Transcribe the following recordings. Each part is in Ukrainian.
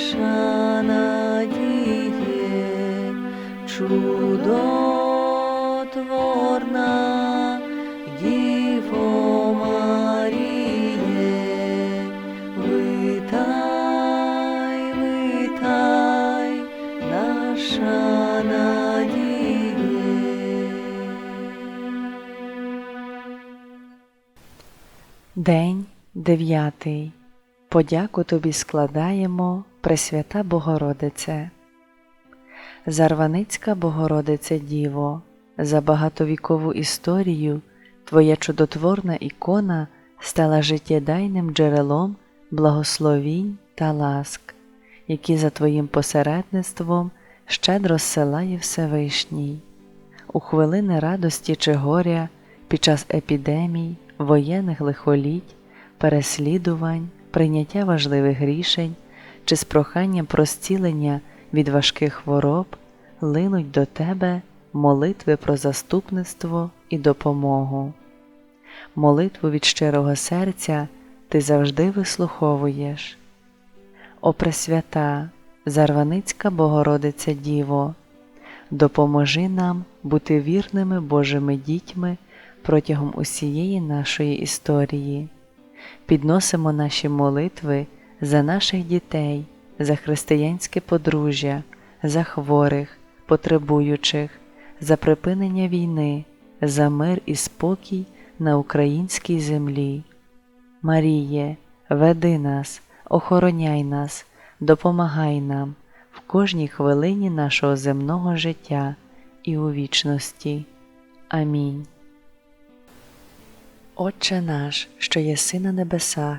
Наша надіє, чудотворна, Діво витай, витай, наша надіє. День дев'ятий. Подяку тобі складаємо, Пресвята Богородице. Зарваницька Богородице Діво, за багатовікову історію Твоя чудотворна ікона стала життєдайним джерелом благословінь та ласк, які за Твоїм посередництвом щедро зсилає Всевишній. У хвилини радості чи горя, під час епідемій, воєнних лихоліть, переслідувань, прийняття важливих рішень чи з проханням про зцілення від важких хвороб линуть до Тебе молитви про заступництво і допомогу. Молитву від щирого серця Ти завжди вислуховуєш. О Пресвята, Зарваницька Богородиця Діво, допоможи нам бути вірними Божими дітьми протягом усієї нашої історії. Підносимо наші молитви за наших дітей, за християнське подружжя, за хворих, потребуючих, за припинення війни, за мир і спокій на українській землі. Маріє, веди нас, охороняй нас, допомагай нам в кожній хвилині нашого земного життя і у вічності. Амінь. Отче наш, що єси на небесах,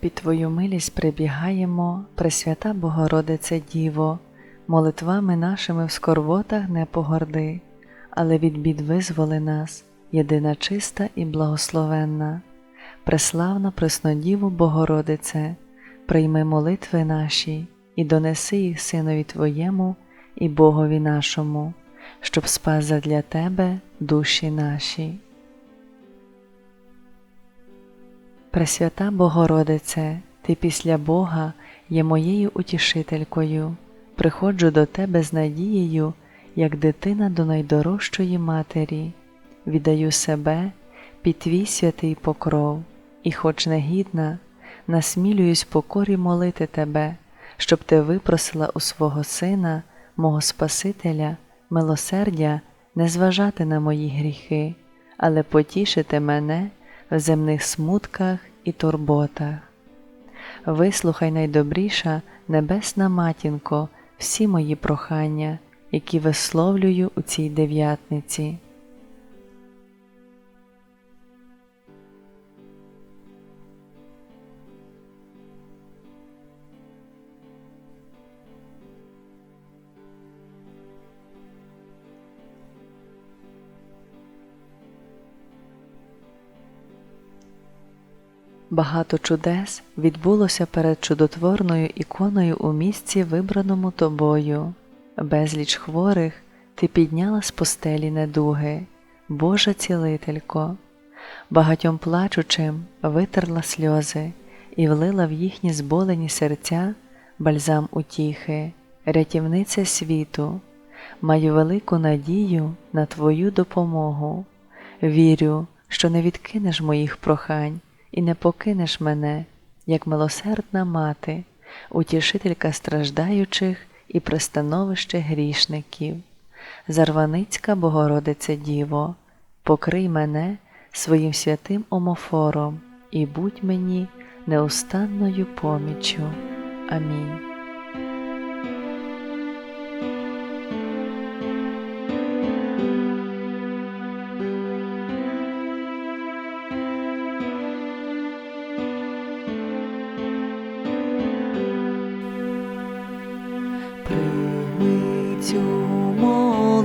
Під Твою милість прибігаємо, Пресвята Богородице Діво, молитвами нашими в скорботах не погорди, але від бід визволи нас, єдина чиста і благословенна, преславна Преснодіву Богородице, прийми молитви наші і донеси їх Синові Твоєму і Богові нашому, щоб спас задля Тебе душі наші. Пресвята Богородице, Ти після Бога є моєю утішителькою, приходжу до Тебе з надією, як дитина до найдорожчої матері, віддаю себе під Твій святий покров, і, хоч негідна, насмілююсь покорі молити Тебе, щоб Ти випросила у свого Сина, мого Спасителя, милосердя не зважати на мої гріхи, але потішити мене в земних смутках і турботах. Вислухай найдобріша Небесна Матінко всі мої прохання, які висловлюю у цій дев'ятниці. Багато чудес відбулося перед чудотворною іконою у місці, вибраному тобою. Безліч хворих ти підняла з постелі недуги, Божа цілителько, багатьом плачучим витерла сльози і влила в їхні зболені серця бальзам утіхи, рятівниця світу, маю велику надію на Твою допомогу. Вірю, що не відкинеш моїх прохань і не покинеш мене, як милосердна мати, утішителька страждаючих і пристановище грішників. Зарваницька Богородице Діво, покрий мене своїм святим омофором і будь мені неустанною поміччю. Амінь.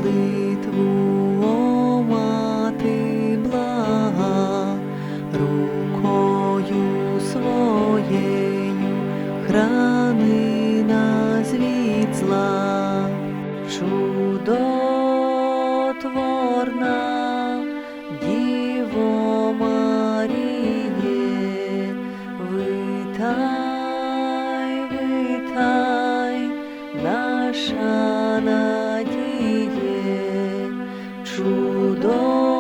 Молитву, о мати блага, рукою своєю храни нас від зла, чудотворна Діво Маріє, витай, витай, наша надіє, чудо.